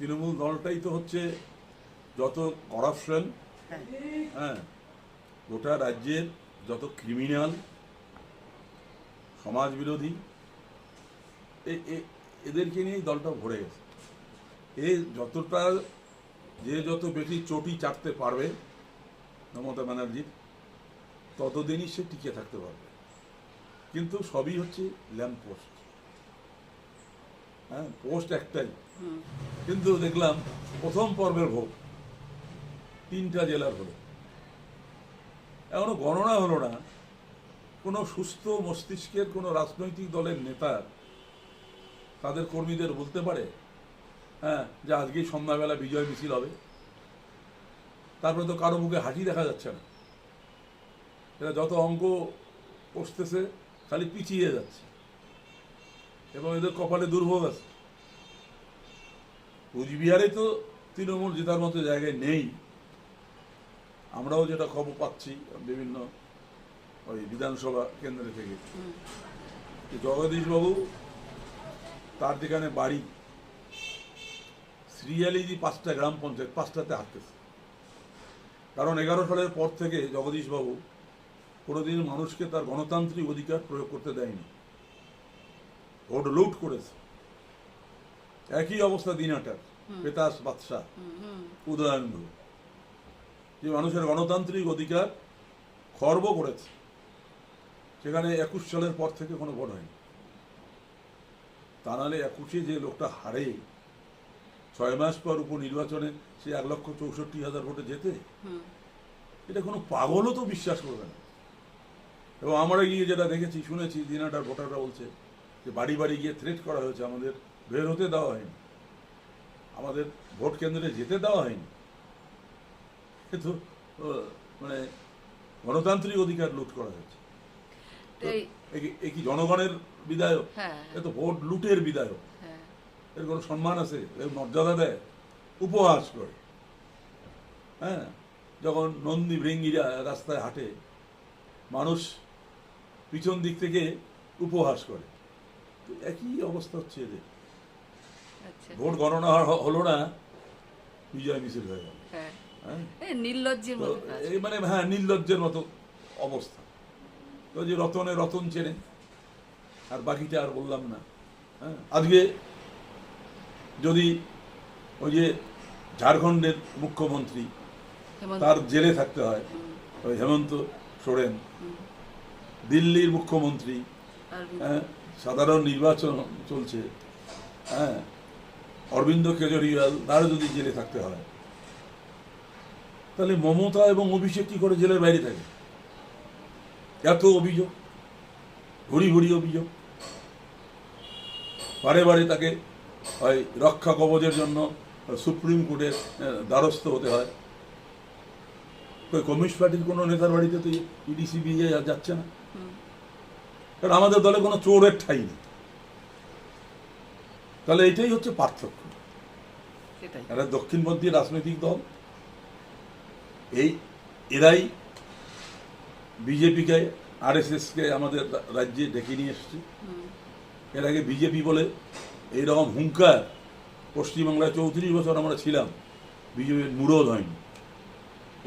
তৃণমূল দলটাই তো হচ্ছে যত করাপশন হ্যাঁ গোটা রাজ্যের যত ক্রিমিনাল সমাজ বিরোধী এদেরকে নিয়েই দলটা ভরে গেছে। এ যতটা, যে যত বেশি চটি চাটতে পারবে মমতা ব্যানার্জির, ততদিনই সে টিকে থাকতে পারবে। কিন্তু সবই হচ্ছে ল্যাম্প পোস্ট হ্যাঁ পোস্ট একটাই। কিন্তু দেখলাম প্রথম পর্বের ভোট, তিনটা জেলার হলো এখনও গণনা হলো না। কোনো সুস্থ মস্তিষ্কের, কোনো রাজনৈতিক দলের নেতা তাদের কর্মীদের বলতে পারে হ্যাঁ যে আজকেই সন্ধ্যাবেলা বিজয় মিছিল হবে। তারপরে তো কারও মুখে হাসি দেখা যাচ্ছে না। এরা যত অঙ্ক কষতেছে খালি পিছিয়ে যাচ্ছে। এবং এদের কপালে দুর্ভোগ আছে। কুচবিহারে তো তৃণমূল জেতার মতো জায়গায় নেই। আমরাও যেটা খবর পাচ্ছি বিভিন্ন ওই বিধানসভা কেন্দ্র থেকে। জগদীশবাবু তার যেখানে বাড়ি, শ্রীয়ালিজি পাঁচটা গ্রাম পঞ্চায়েত, পাঁচটাতে হাঁটতেছে। কারণ এগারো সালের পর থেকে জগদীশবাবু কোনোদিন মানুষকে তার গণতান্ত্রিক অধিকার প্রয়োগ করতে দেয়নি। ভোট লুট করেছে। একই অবস্থা দিনাটার পেতাস বাদশাহ। উদয়নগুলো যে মানুষের গণতান্ত্রিক অধিকার খর্ব করেছে। সেখানে একুশ সালের পর থেকে কোনো ভোট হয়নি। তা নাহলে একুশে যে লোকটা হারে ছয় মাস পর উপনির্বাচনে সে এক লক্ষ চৌষট্টি হাজার ভোটে যেতে এটা কোনো পাগলও তো বিশ্বাস করবে না। এবং আমরা গিয়ে যেটা দেখেছি শুনেছি দিনাটার ভোটাররা বলছে যে বাড়ি বাড়ি গিয়ে থ্রেট করা হয়েছে আমাদের বের হতে দেওয়া হয়নি। আমাদের ভোট কেন্দ্রে যেতে দেওয়া হয়নি। কিন্তু মানে গণতান্ত্রিক অধিকার লুট করা হয়েছে। তো এ কি- জনগণের বিধায়ক? হ্যাঁ। এ তো ভোট লুটের বিধায়ক। হ্যাঁ। এর কোনো সম্মান আছে? এর মর্যাদা দেয়? উপহাস করে। হ্যাঁ? যখন নন্দী ভৃঙ্গিরা রাস্তায় হাঁটে মানুষ পিছন দিক থেকে উপহাস করে। একই অবস্থা হচ্ছে এদের। আচ্ছা। ভোট গণনা হলো না বিজয় মিছিল হয়ে গেল। হ্যাঁ। হ্যাঁ? নির্লজ্জের মতো মানে হ্যাঁ নির্লজ্জের মতো অবস্থা। তো যে রতনে রতন চেনে আর বাকিটা আর বললাম না। হ্যাঁ? আজকে যদি ওই যে ঝাড়খণ্ডের মুখ্যমন্ত্রী তার জেলে থাকতে হয় ওই হেমন্ত সোরেন দিল্লির মুখ্যমন্ত্রী হ্যাঁ সাধারণ নির্বাচন চলছে হ্যাঁ? অরবিন্দ কেজরিওয়াল, তারও যদি জেলে থাকতে হয়, তাহলে মমতা এবং অভিষেক কি করে জেলের বাইরে থাকে? এত অভিযোগ ভুরি ভুরি অভিযোগ। বারে বারে তাকে ওই রক্ষা কবচের জন্য সুপ্রিম কোর্টের দ্বারস্থ হতে হয়। কমিউনিস্ট পার্টির কোনো নেতার বাড়িতে তো ইডি সিবিআই যাচ্ছে না। কারণ আমাদের দলে কোনো চোরের ঠাই নেই। তাহলে এটাই হচ্ছে পার্থক্য। একটা দক্ষিণপন্থী রাজনৈতিক দল। এই এরাই বিজেপিকে আরএসএসকে আমাদের রাজ্যে ডেকে নিয়ে এসছে। এর আগে বিজেপি বলে এইরকম হুঙ্কার পশ্চিমবাংলায় চৌত্রিশ বছর আমরা ছিলাম বিজেপির মুরদ হয়নি।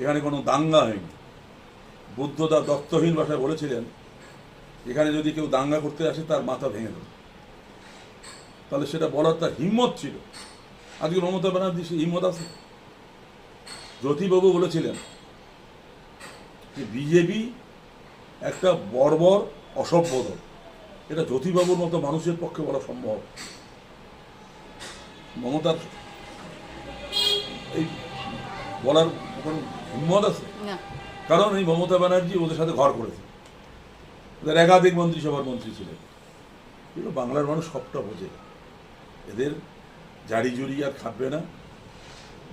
এখানে কোনো দাঙ্গা হয়নি। বুদ্ধদা দত্তহীন ভাষায় বলেছিলেন এখানে যদি কেউ দাঙ্গা করতে আসে তার মাথা ভেঙে দেবে। তাহলে সেটা বলার তার হিম্মত ছিল। আজকে মমতা ব্যানার্জি সে হিম্মত আছে? জ্যোতিবাবু বলেছিলেন যে বিজেপি একটা বর্বর অসভ্য দল। এটা জ্যোতিবাবুর মতো মানুষের পক্ষে বলা সম্ভব। মমতার এই বলার কোনো হিম্মত আছে? কারণ এই মমতা ব্যানার্জি ওদের সাথে ঘর করেছে। ওদের একাধিক মন্ত্রিসভার মন্ত্রী ছিলেন। কিন্তু বাংলার মানুষ সবটা বোঝে। এদের জারি জুরি আর খাটবে না।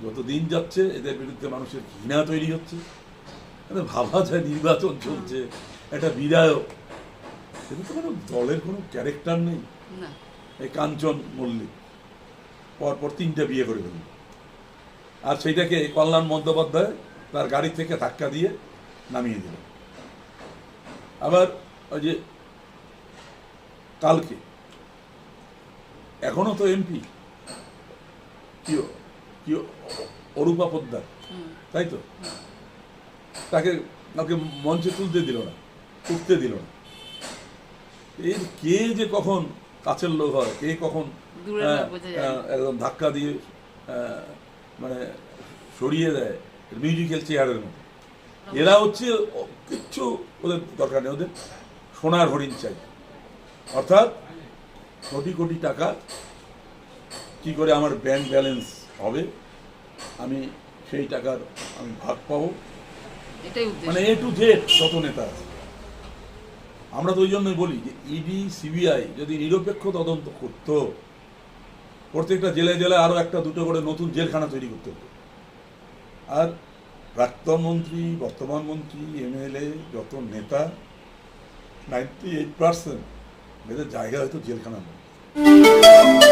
যত দিন যাচ্ছে এদের বিরুদ্ধে মানুষের ঘৃণা তৈরি হচ্ছে। মানে ভাবা যায় নির্বাচন চলছে। একটা বিধায়ক। কিন্তু তো কোনো দলের কোনো ক্যারেক্টার নেই। এই কাঞ্চন মল্লিক। পরপর তিনটা বিয়ে করে ফেলল। আর সেইটাকে কল্যাণ বন্দ্যোপাধ্যায় তার গাড়ি থেকে ধাক্কা দিয়ে নামিয়ে দিল। আবার ওই যে কালকে। এখনও তো এমপি। কি কি অরূপা পোদ্দার। তাই তো? তাকে তাকে মঞ্চে তুলতে দিল না উঠতে দিল না। এই কে যে কখন কাছের লোক হয় কে কখন না। আহ, একদম ধাক্কা দিয়ে আহ, মানে সরিয়ে দেয় মিউজিক্যাল চেয়ারের মতো। এরা হচ্ছে কিচ্ছু ওদের দরকার নেই ওদের সোনার হরিণ চাই। অর্থাৎ কোটি কোটি টাকা কি করে আমার ব্যাংক ব্যালেন্স হবে আমি সেই টাকার আমি ভাগ পাবো। মানে এ টু জেড যত নেতা আমরা তো ওই জন্যই বলি যে ইডি সিবিআই যদি নিরপেক্ষ তদন্ত করতো প্রত্যেকটা জেলায় জেলায় আরও একটা দুটো করে নতুন জেলখানা তৈরি করতে হতো। আর প্রাক্তন মন্ত্রী বর্তমান মন্ত্রী এমএলএ যত নেতা নাইনটি এইট পার্সেন্ট এদের জায়গা হয়তো জেলখানা নয়।